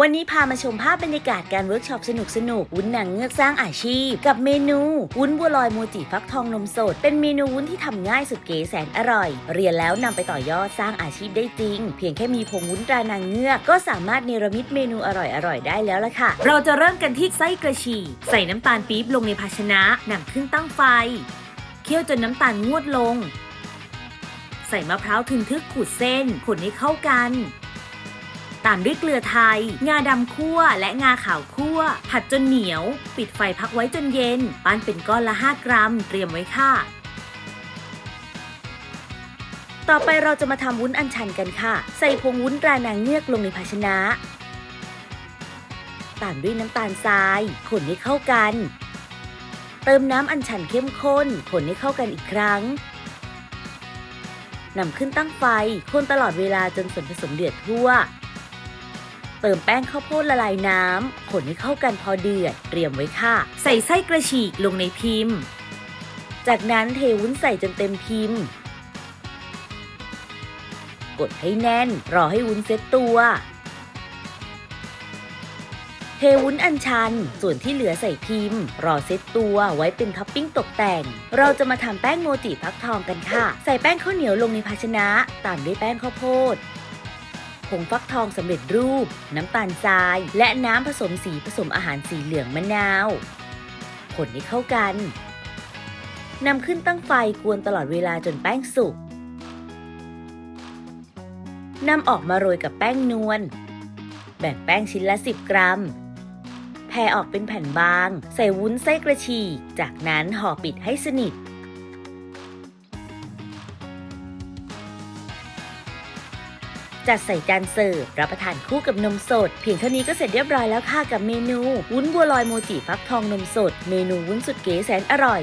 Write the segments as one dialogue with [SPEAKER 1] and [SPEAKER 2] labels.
[SPEAKER 1] วันนี้พามาชมภาพบรรยากาศการเวิร์กช็อปสนุกสนุกวุ้นหนังเงือกสร้างอาชีพ กับเมนู วุ้นบัวลอยโมจิฟักทองนมสด เป็นเมนูวุ้นที่ทำง่ายสุดเก๋แสนอร่อย เรียนแล้วนำไปต่อยอดสร้างอาชีพได้จริง เพียงแค่มีผงวุ้นตรานางเงือก ก็สามารถเนรมิตเมนูอร่อยๆได้แล้วล่ะค่ะ เราจะเริ่มกันที่ไส้กระฉี่ใส่น้ำตาลปี๊บลงในภาชนะนำขึ้นตั้งไฟ เคี่ยวจนน้ำตาลงวดลง ใส่มะพร้าวทึนทึกขูดเส้นคนให้เข้ากัน ตามด้วยเกลือไทย งาดำคั่วและงาขาวคั่ว ผัดจนเหนียว ปิดไฟพักไว้จนเย็น ปั้นเป็นก้อนละ 5 กรัม เตรียมไว้ค่ะ ต่อไปเราจะมาทำวุ้นอัญชันกันค่ะ ใส่ผงวุ้นตรานางเงือกลงในภาชนะ ตามด้วยน้ำตาลทราย คนให้เข้ากัน เติมน้ำอัญชันเข้มข้น คนให้เข้ากันอีกครั้งนำขึ้นตั้งไฟ คนตลอดเวลาจนส่วนผสมเดือดทั่ว เติมแป้งข้าวโพดละลายน้ำ คนให้เข้ากันพอเดือด เตรียมไว้ค่ะ ใส่ไส้กระฉีกลงในพิมพ์ จากนั้นเทวุ้นใส่จนเต็มพิมพ์ กดให้แน่น รอให้วุ้นเซ็ตตัว เทวุ้นอัญชัน ส่วนที่เหลือใส่พิมพ์ รอเซตตัวไว้เป็นท็อปปิ้งตกแต่ง เราจะมาทำแป้งโมจิฟักทองกันค่ะ ใส่แป้งข้าวเหนียวลงในภาชนะ ตามด้วยแป้งข้าวโพด งฟักทองสำเร็จรูป น้ำตาลทราย และน้ำผสมสีผสมอาหารสีเหลืองมะนาวคนให้เข้ากันนำขึ้นตั้งไฟกวนตลอดเวลาจนแป้งสุกนำออกมาโรยกับแป้งนวล แบ่งแป้งชิ้นละ 10 กรัม แผ่ออกเป็นแผ่นบาง ใส่วุ้นไส้กระฉีจากนั้นห่อปิดให้สนิท จัดใส่จานเสิร์ฟรับประทานคู่กับนมสด เพียงเท่านี้ก็เสร็จเรียบร้อยแล้วค่ะกับเมนู วุ้นบัวลอยโมจิฟักทองนมสด เมนูวุ้นสุดเก๋แสนอร่อย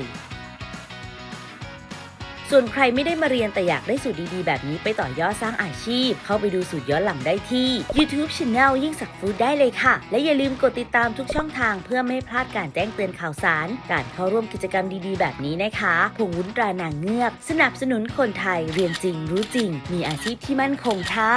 [SPEAKER 1] ส่วนใครไม่ได้มาเรียนแต่อยากได้สูตรดีๆ แบบนี้ไปต่อยอดสร้างอาชีพ เข้าไปดูสูตรย้อนหลังได้ที่ YouTube Channel ยิ่งสักฟู้ดได้เลยค่ะ และอย่าลืมกดติดตามทุกช่องทางเพื่อไม่พลาดการแจ้งเตือนข่าวสาร การเข้าร่วมกิจกรรมดีๆ แบบนี้นะคะผงวุ้นตรานางเงือก สนับสนุนคนไทยเรียนจริง รู้จริง มีอาชีพที่มั่นคงค่ะ